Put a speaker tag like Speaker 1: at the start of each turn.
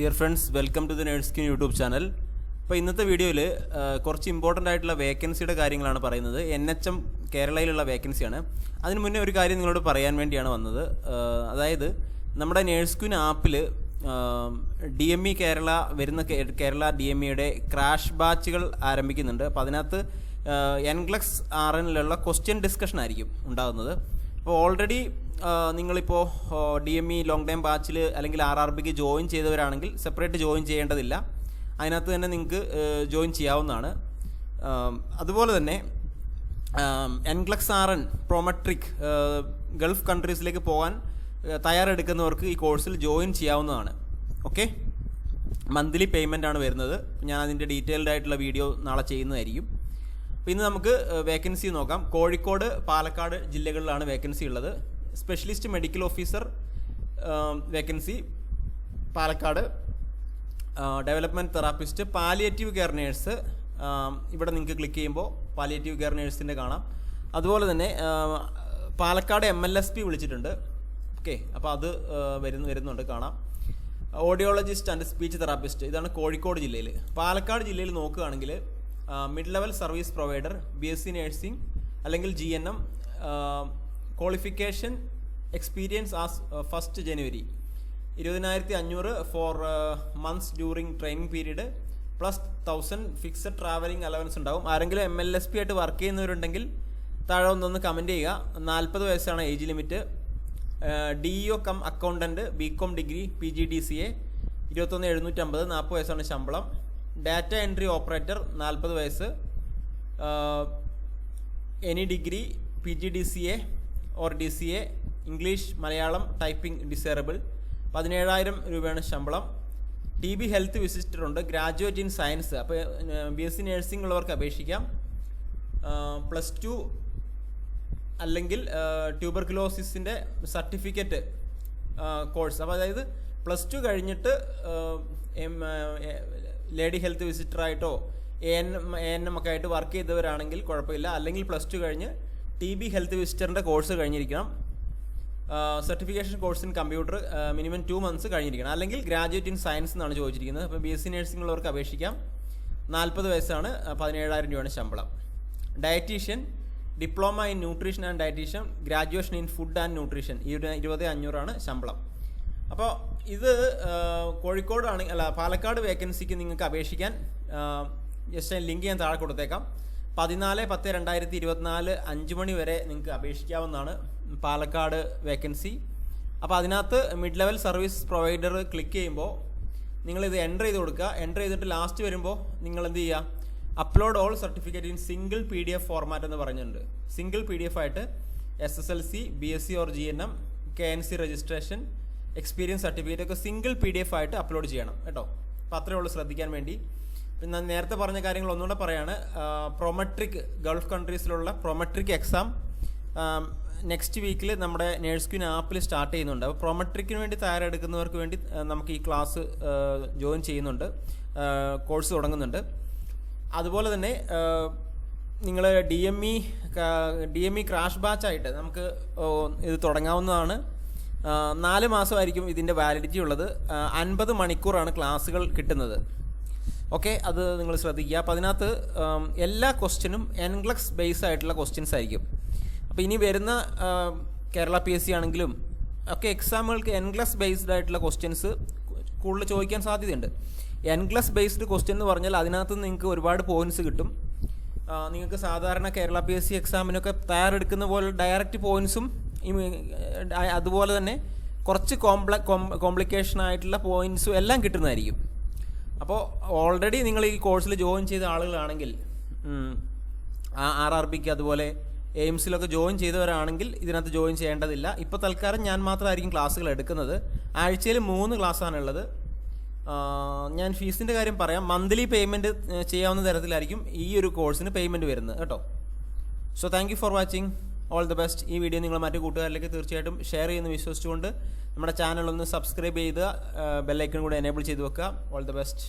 Speaker 1: Dear friends welcome to the Nursekin YouTube channel അപ്പോൾ ഇന്നത്തെ വീഡിയോയിൽ കുറച്ച് ഇമ്പോർട്ടന്റ് ആയിട്ടുള്ള വേക്കൻസിയുടെ കാര്യങ്ങളാണ് പറയുന്നത്. എൻ എച്ച് എം കേരളയിലുള്ള വേക്കൻസിയാണ് അതിന് മുന്നേ ഒരു കാര്യം നിങ്ങളോട് പറയാൻ വേണ്ടിയാണ് വന്നത്. അതായത് നമ്മുടെ നേഴ്സ്ക്വിൻ ആപ്പിൽ ഡി എം ഇ കേരള വരുന്ന കേരള ഡി എം ഇയുടെ ക്രാഷ് ബാച്ചുകൾ ആരംഭിക്കുന്നുണ്ട്. അപ്പോൾ അതിനകത്ത് എൻഗ്ലക്സ് ആർ എനിലുള്ള ക്വസ്റ്റ്യൻ ഡിസ്കഷൻ ആയിരിക്കും ഉണ്ടാകുന്നത്. അപ്പോൾ ഓൾറെഡി നിങ്ങളിപ്പോൾ D M E long time ബാച്ചിൽ അല്ലെങ്കിൽ ആർ ആർ ബിക്ക് ജോയിൻ ചെയ്തവരാണെങ്കിൽ സെപ്പറേറ്റ് ജോയിൻ ചെയ്യേണ്ടതില്ല. അതിനകത്ത് തന്നെ നിങ്ങൾക്ക് ജോയിൻ ചെയ്യാവുന്നതാണ്. അതുപോലെ തന്നെ NCLEX R N Prometric Gulf കൺട്രീസിലേക്ക് പോകാൻ തയ്യാറെടുക്കുന്നവർക്ക് ഈ കോഴ്സിൽ ജോയിൻ ചെയ്യാവുന്നതാണ്. ഓക്കെ മന്ത്ലി പേയ്മെന്റ് ആണ് വരുന്നത്. ഞാൻ അതിന്റെ ഡീറ്റെയിൽഡ് ആയിട്ടുള്ള വീഡിയോ നാളെ ചെയ്യുന്നതായിരിക്കും. അപ്പോൾ ഇന്ന് നമുക്ക് വേക്കൻസി നോക്കാം. കോഴിക്കോട് പാലക്കാട് ജില്ലകളിലാണ് വേക്കൻസി ഉള്ളത്. Specialist medical officer vacancy Palakkad. Development therapist palliative care nurse ഇവിടെ നിങ്ങൾക്ക് ക്ലിക്ക് ചെയ്യുമ്പോൾ പാലിയേറ്റീവ് കെയർ നേഴ്സിന്റെ കാണാം. അതുപോലെ തന്നെ Palakkad M L S P വിളിച്ചിട്ടുണ്ട്. ഓക്കെ അപ്പോൾ അത് വരുന്നു വരുന്നുണ്ട് കാണാം. ഓഡിയോളജിസ്റ്റ് ആൻഡ് സ്പീച്ച് തെറാപ്പിസ്റ്റ് ഇതാണ് കോഴിക്കോട് ജില്ലയിൽ പാലക്കാട് ജില്ലയിൽ നോക്കുകയാണെങ്കിൽ mid level service provider B S C nursing അല്ലെങ്കിൽ G N M qualification experience as first January ഇരുപതിനായിരത്തി അഞ്ഞൂറ് four months during training period plus thousand fixed travelling allowance ഉണ്ടാവും. ആരെങ്കിലും എം എൽ എസ് പി ആയിട്ട് വർക്ക് ചെയ്യുന്നവരുണ്ടെങ്കിൽ താഴെ ഒന്നൊന്ന് comment ചെയ്യുക. നാൽപ്പത് വയസ്സാണ് age limit D O cum accountant B com degree P G D C A ഇരുപത്തൊന്ന് എഴുന്നൂറ്റമ്പത് നാൽപ്പത് വയസ്സാണ് ശമ്പളം. ഡാറ്റ എൻട്രി ഓപ്പറേറ്റർ നാൽപ്പത് വയസ്സ്. Any degree P G D C A or D C A English Malayalam typing desirable പതിനേഴായിരം രൂപയാണ് ശമ്പളം. ടി ബി ഹെൽത്ത് വിസിറ്റർ ഉണ്ട് ഗ്രാജുവേറ്റ് ഇൻ സയൻസ് അപ്പോൾ ബി എസ് സി നഴ്സിംഗ് ഉള്ളവർക്ക് അപേക്ഷിക്കാം. പ്ലസ് ടു അല്ലെങ്കിൽ ട്യൂബർക്കുലോസിസിന്റെ സർട്ടിഫിക്കറ്റ് കോഴ്സ് അപ്പോൾ അതായത് പ്ലസ് ടു കഴിഞ്ഞിട്ട് lady health വിസിറ്ററായിട്ടോ A N M N M ഒക്കെ ആയിട്ട് വർക്ക് ചെയ്തവരാണെങ്കിൽ കുഴപ്പമില്ല. അല്ലെങ്കിൽ പ്ലസ് ടു കഴിഞ്ഞ് ടി ബി ഹെൽത്ത് വിസിറ്ററിന്റെ course കഴിഞ്ഞിരിക്കണം. Certification course in computer minimum two months കഴിഞ്ഞിരിക്കണം. അല്ലെങ്കിൽ ഗ്രാജുവേറ്റ് ഇൻ സയൻസ് എന്നാണ് ചോദിച്ചിരിക്കുന്നത്. അപ്പോൾ ബി എസ് സി നഴ്സിംഗ് ഉള്ളവർക്ക് അപേക്ഷിക്കാം. നാൽപ്പത് വയസ്സാണ് പതിനേഴായിരം രൂപയാണ് ശമ്പളം. Dietician diploma in nutrition and dietician graduation in food and nutrition ഇരുപത് അഞ്ഞൂറാണ് ശമ്പളം. അപ്പോൾ ഇത് കോഴിക്കോടാണ് അല്ല പാലക്കാട് വേക്കൻസിക്ക് നിങ്ങൾക്ക് അപേക്ഷിക്കാൻ ജസ്റ്റ് ലിങ്ക് ഞാൻ താഴെ കൊടുത്തേക്കാം. പതിനാല് പത്ത് രണ്ടായിരത്തി ഇരുപത്തിനാല് അഞ്ച് മണി വരെ നിങ്ങൾക്ക് അപേക്ഷിക്കാവുന്നതാണ് പാലക്കാട് വേക്കൻസി. അപ്പോൾ അതിനകത്ത് mid level service provider click ചെയ്യുമ്പോൾ നിങ്ങളിത് എന്റർ ചെയ്ത് കൊടുക്കുക. എന്റർ ചെയ്തിട്ട് ലാസ്റ്റ് വരുമ്പോൾ നിങ്ങൾ എന്ത് ചെയ്യുക? Upload all certificate in single P D F format എന്ന് പറഞ്ഞിട്ടുണ്ട്. സിംഗിൾ പി ഡി എഫ് ആയിട്ട് S S L C B S C or G N M K N C registration experience certificate ഒക്കെ single P D F ആയിട്ട് upload ചെയ്യണം. കേട്ടോ? അപ്പോൾ അത്രയേ ഉള്ളൂ ശ്രദ്ധിക്കാൻ വേണ്ടി. ഞാൻ നേരത്തെ പറഞ്ഞ കാര്യങ്ങൾ ഒന്നുകൂടെ പറയാണ്. പ്രൊമെട്രിക് ഗൾഫ് കൺട്രീസിലുള്ള പ്രൊമെട്രിക് എക്സാം നെക്സ്റ്റ് വീക്കിൽ നമ്മുടെ നേഴ്സ് ക്വിൻ ആപ്പിൽ സ്റ്റാർട്ട് ചെയ്യുന്നുണ്ട്. അപ്പോൾ പ്രൊമെട്രിക്കിന് വേണ്ടി തയ്യാറെടുക്കുന്നവർക്ക് വേണ്ടി നമുക്ക് ഈ ക്ലാസ് ജോയിൻ ചെയ്യുന്നുണ്ട്. കോഴ്സ് തുടങ്ങുന്നുണ്ട്. അതുപോലെ തന്നെ നിങ്ങൾ D M E D M E crash ബാച്ചായിട്ട് നമുക്ക് ഇത് തുടങ്ങാവുന്നതാണ്. നാല് മാസമായിരിക്കും ഇതിന്റെ വാലിഡിറ്റി ഉള്ളത്. അൻപത് മണിക്കൂറാണ് ക്ലാസ്സുകൾ കിട്ടുന്നത്. ഓക്കെ അത് നിങ്ങൾ ശ്രദ്ധിക്കുക. അപ്പോൾ അതിനകത്ത് എല്ലാ ക്വസ്റ്റ്യനും എൻഗ്ലക്സ് ബേസ് ആയിട്ടുള്ള ക്വസ്റ്റ്യൻസ് ആയിരിക്കും. അപ്പോൾ ഇനി വരുന്ന കേരള പി എസ് സി ആണെങ്കിലും ഒക്കെ എക്സാമുകൾക്ക് എൻഗ്ലസ് ബേസ്ഡ് ആയിട്ടുള്ള ക്വസ്റ്റ്യൻസ് കൂടുതൽ ചോദിക്കാൻ സാധ്യതയുണ്ട്. എൻഗ്ലസ് ബേസ്ഡ് ക്വസ്റ്റ്യൻ എന്ന് പറഞ്ഞാൽ അതിനകത്ത് നിങ്ങൾക്ക് ഒരുപാട് പോയിന്റ്സ് കിട്ടും. നിങ്ങൾക്ക് സാധാരണ കേരള പി എസ് സി എക്സാമിനൊക്കെ തയ്യാറെടുക്കുന്ന പോലെ ഡയറക്റ്റ് പോയിന്റ്സും അതുപോലെ തന്നെ കുറച്ച് കോംപ്ല കോംപ്ലിക്കേഷൻ ആയിട്ടുള്ള പോയിന്റ്സും എല്ലാം കിട്ടുന്നതായിരിക്കും. അപ്പോൾ ഓൾറെഡി നിങ്ങൾ ഈ കോഴ്സിൽ ജോയിൻ ചെയ്ത ആളുകളാണെങ്കിൽ ആർ ആർ ബിക്ക് അതുപോലെ എയിംസിലൊക്കെ ജോയിൻ ചെയ്തവരാണെങ്കിൽ ഇതിനകത്ത് ജോയിൻ ചെയ്യേണ്ടതില്ല. ഇപ്പോൾ തൽക്കാലം ഞാൻ മാത്രമായിരിക്കും ക്ലാസ്സുകൾ എടുക്കുന്നത്. ആഴ്ചയിൽ മൂന്ന് ക്ലാസ്സാണുള്ളത്. ഞാൻ ഫീസിന്റെ കാര്യം പറയാം. മന്ത്ലി പേയ്മെന്റ് ചെയ്യാവുന്ന തരത്തിലായിരിക്കും ഈ ഒരു കോഴ്സിന് പേയ്മെന്റ് വരുന്നത്. കേട്ടോ. So thank for watching all the best ഈ വീഡിയോ നിങ്ങൾ മറ്റു കൂട്ടുകാരിലേക്ക് തീർച്ചയായിട്ടും ഷെയർ ചെയ്യുന്ന വിശ്വസിച്ചുകൊണ്ട് നമ്മുടെ ചാനൽ ഒന്ന് സബ്സ്ക്രൈബ് ചെയ്ത് ബെല്ലൈക്കൺ കൂടെ എനേബിൾ ചെയ്ത് വെക്കുക. All the best